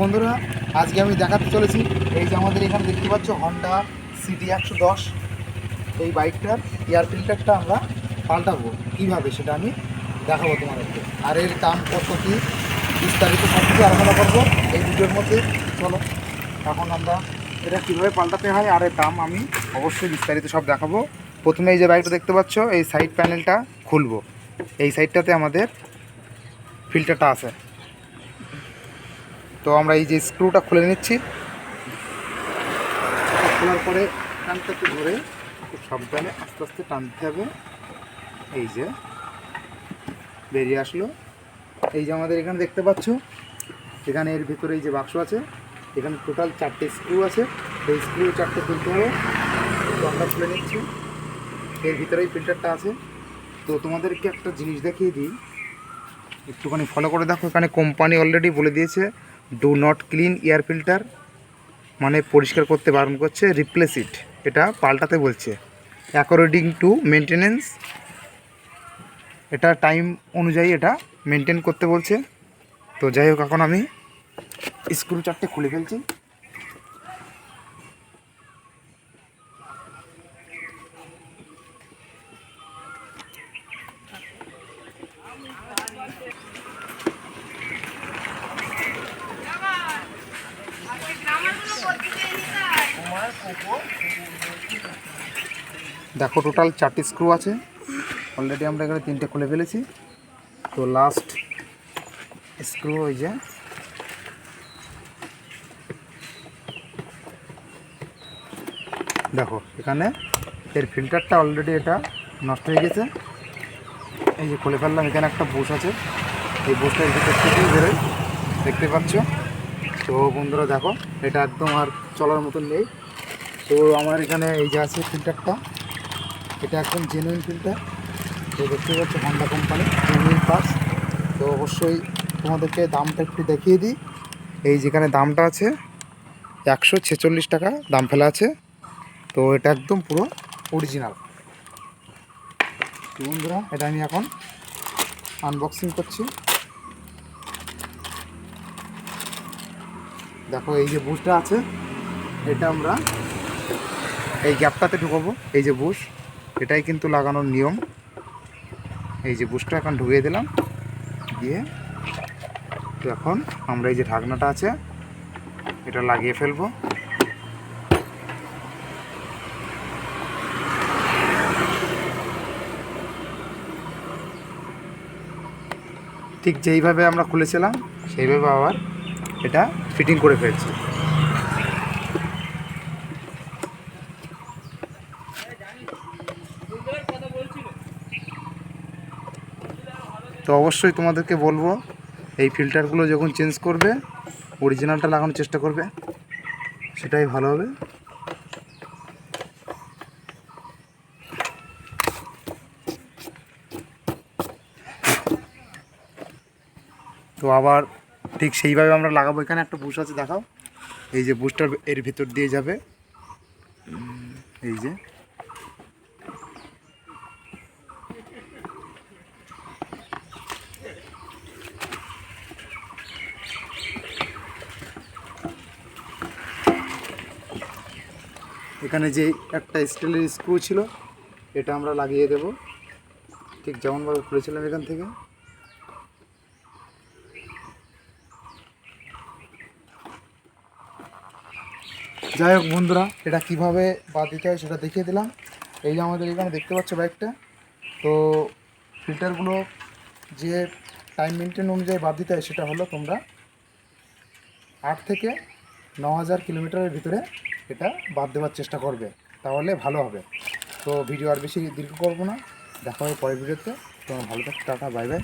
বন্ধুরা, আজকে আমি দেখাতে চলেছি এই যে আমাদের এখানে দেখতে পাচ্ছ হন্ডা সিটি একশো দশ। এই বাইকটার এয়ার ফিল্টারটা আমরা পাল্টাবো। কীভাবে সেটা আমি দেখাবো তোমাদেরকে। আর এর দাম কত কী, বিস্তারিত সব কিছু আলোচনা করব। এই ভিডিওর মধ্যে চলো। এখন আমরা এটা কীভাবে পাল্টাতে হয় আর এর দাম আমি অবশ্যই বিস্তারিত সব দেখাবো। প্রথমে এই যে বাইকটা দেখতে পাচ্ছ, এই সাইড প্যানেলটা খুলবো। এই সাইডটাতে আমাদের ফিল্টারটা আছে। তো আমরা এই যে স্ক্রুটা খুলে নিচ্ছি। খোলার পরে টানটাকে ধরে খুব সাবধানে আস্তে আস্তে টানতে হবে। এই যে বেরিয়ে আসলো। এই যে আমাদের এখানে দেখতে পাচ্ছ, এখানে এর ভিতরে এই যে বাক্স আছে, এখানে টোটাল চারটে স্ক্রু আছে। এই স্ক্রু চারটে খুলতে হবে। তো আমরা খুলে নিচ্ছি। এর ভিতরেই ফিল্টারটা আছে। তো তোমাদেরকে একটা জিনিস দেখিয়ে দিই। একটুখানি ফলো করে দেখো, এখানে কোম্পানি অলরেডি বলে দিয়েছে। Do not clean air filter মানে পরিষ্কার করতে বারণ করছে রিপ্লেস ইট এটা পাল্টাতে বলছে। অ্যাকর্ডিং টু মেনটেনেন্স এটা টাইম অনুযায়ী এটা মেনটেন করতে বলছে। তো যাই হোক, এখন আমি স্ক্রু চারটে খুলে ফেলছি। দেখো টোটাল চারটি স্ক্রু আছে। অলরেডি আমরা এখানে তিনটে খুলে ফেলেছি। তো লাস্ট স্ক্রু ওই যে। দেখো, এখানে এর ফিল্টারটা অলরেডি এটা নষ্ট হয়ে গেছে। এই যে খুলে ফেললাম, এখানে একটা বুশ আছে। এই বুশটা এই ভিতর থেকেই বেরোয় দেখতে পাচ্ছ? তো বন্ধুরা, দেখো, এটা একদম আর চলার মতন নেই। তো আমার এখানে এই যে আছে ফিল্টারটা এটা একদম জেনুইন ফিল্টার তো দেখতে পাচ্ছ হন্ডা কোম্পানি জেনুইন পাস তো অবশ্যই তোমাদেরকে দামটা একটু দেখিয়ে দিই। এই যেখানে দামটা আছে, একশো ছেচল্লিশ টাকা দাম ফেলা আছে। তো এটা একদম পুরো অরিজিনাল তো বন্ধুরা, এটা আমি এখন আনবক্সিং করছি। দেখো এই যে বুশটা আছে, এটা আমরা এই গ্যাপটাতে ঢুকাবো। এই যে বুশ এটাই কিন্তু লাগানোর নিয়ম। এই যে বুশটা এখন ঢুকিয়ে দিলাম। দিয়ে তো এখন আমরা এই যে ঢাকনাটা আছে, এটা লাগিয়ে ফেলব। ঠিক যেইভাবে আমরা খুলেছিলাম, সেইভাবে আবার এটা ফিটিং করে ফেলছি। তো অবশ্যই তোমাদেরকে বলব, এই ফিল্টারগুলো যখন চেঞ্জ করবে অরিজিনালটা লাগানোর চেষ্টা করবে, সেটাই ভালো হবে। তো আবার ঠিক সেইভাবে আমরা লাগাবো, এখানে একটা বুশ আছে, দেখাও। এই যে বুশটার এর ভিতর দিয়ে যাবে। এই যে। এখানে যে একটা স্টিলের স্ক্রু ছিল, এটা আমরা লাগিয়ে দেব। ঠিক যেমনভাবে খুলেছিলাম এখান থেকে। যাই হোক বন্ধুরা, এটা কীভাবে বাদ দিতে হয় সেটা দেখিয়ে দিলাম। এই যে আমাদের এখানে দেখতে পাচ্ছ বাইকটা তো ফিল্টারগুলো যে টাইম মেনটেন অনুযায়ী বাদ দিতে হয় সেটা হলো তোমরা আট থেকে ন হাজার কিলোমিটারের ভিতরে এটা বাদ দেওয়ার চেষ্টা করবে, তাহলে ভালো হবে। তো ভিডিও আর বেশি দীর্ঘ করব না। দেখা হবে পরের ভিডিওতে তোমার ভালো থাকো, টাটা বাই বাই